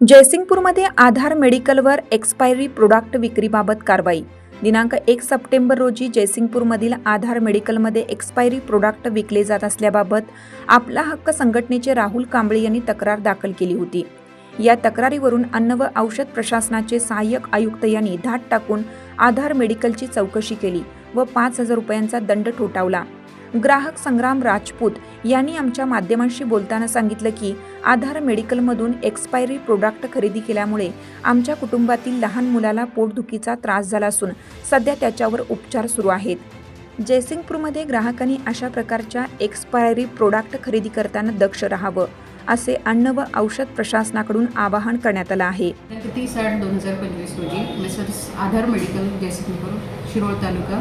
जयसिंगपूरमध्ये आधार मेडिकलवर expiry product विक्रीबाबत कारवाई. दिनांक एक सप्टेंबर रोजी जयसिंगपूरमधील आधार मेडिकलमध्ये एक्सपायरी प्रोडक्ट विकले जात असल्याबाबत आपला हक्क संघटनेचे राहुल कांबळे यांनी तक्रार दाखल केली होती. या तक्रारीवरून अन्न व औषध प्रशासनाचे सहाय्यक आयुक्त यांनी धाट टाकून आधार मेडिकलची चौकशी केली व पाच हजार रुपयांचा दंड ठोठावला. ग्राहक संग्राम राजपूत यांनी आमच्या माध्यमांशी बोलताना सांगितलं की आधार मेडिकलमधून एक्सपायरी प्रोडक्ट खरेदी केल्यामुळे आमच्या कुटुंबातील लहान मुलाला पोटदुखीचा त्रास झाला असून सध्या त्याच्यावर उपचार सुरू आहेत. जयसिंगपूरमध्ये ग्राहकांनी अशा प्रकारच्या एक्सपायरी प्रोडक्ट खरेदी करताना दक्ष राहावं असे अन्न व औषध प्रशासनाकडून आवाहन करण्यात आलं आहे. तीस आठ दोन हजार पंचवीस रोजी म्हणजे मेसर्स आधार मेडिकल जयसिंगपूर शिरोळ तालुका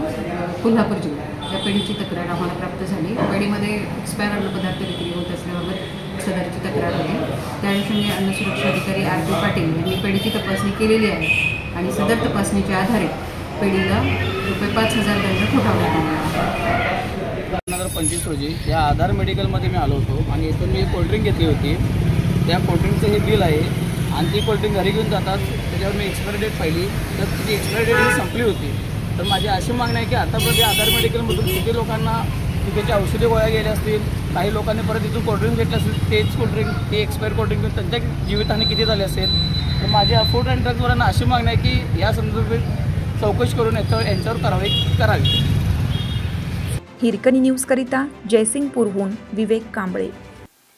कोल्हापूर जिल्हा. या पेढीची तक्रार आम्हाला प्राप्त झाली. पेढीमध्ये एक्सपायर अन्नपदार्थ विक्री होत असल्याबाबत सदरची तक्रार आहे. त्या अनुषंगाने अन्न सुरक्षा अधिकारी आर पी पाटील यांनी पेढीची तपासणी केलेली आहे आणि सदर तपासणीच्या आधारे पेढीला रुपये पाच हजार दंड ठोठावण्यात आला आहे. पंचवीस रोजी या आधार मेडिकलमध्ये मी आलो होतो आणि इथून मी कोल्ड्रिंक घेतली होती. त्या कोल्ड्रिंकचं हे बिल आहे आणि ती कोल्ड्रिंक घरी घेऊन जातात. त्याच्यावर मी एक्सपायरी डेट पाहिली. तर ती एक्सपायरी डेट ही संपली होती. तर माझी अशी मागणी आहे की आतापर्यंत आधार मेडिकलमधून किती लोकांना चुकीचे औषधी गोळ्या गेल्या असतील काही लोकांनी परत इथून कोल्ड्रिंक घेतलं असेल तेच कोल्ड्रिंक ती एक्सपायर कोल्ड्रिंक घेऊन त्यांच्या जीवितहानी किती झाली असेल? तर माझी फूड अँड ड्रग्जवाल्यांना अशी मागणी आहे की या संदर्भात चौकशी करून याच्यावर यांच्यावर कारवाई करावी. हिरकणी न्यूजकरिता जयसिंगपूरहून विवेक कांबळे.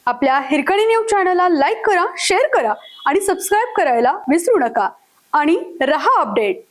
आपल्या हिरकणी न्यूज चॅनलला लाईक करा शेअर करा आणि सबस्क्राईब करायला विसरू नका. आणि रहा अपडेट.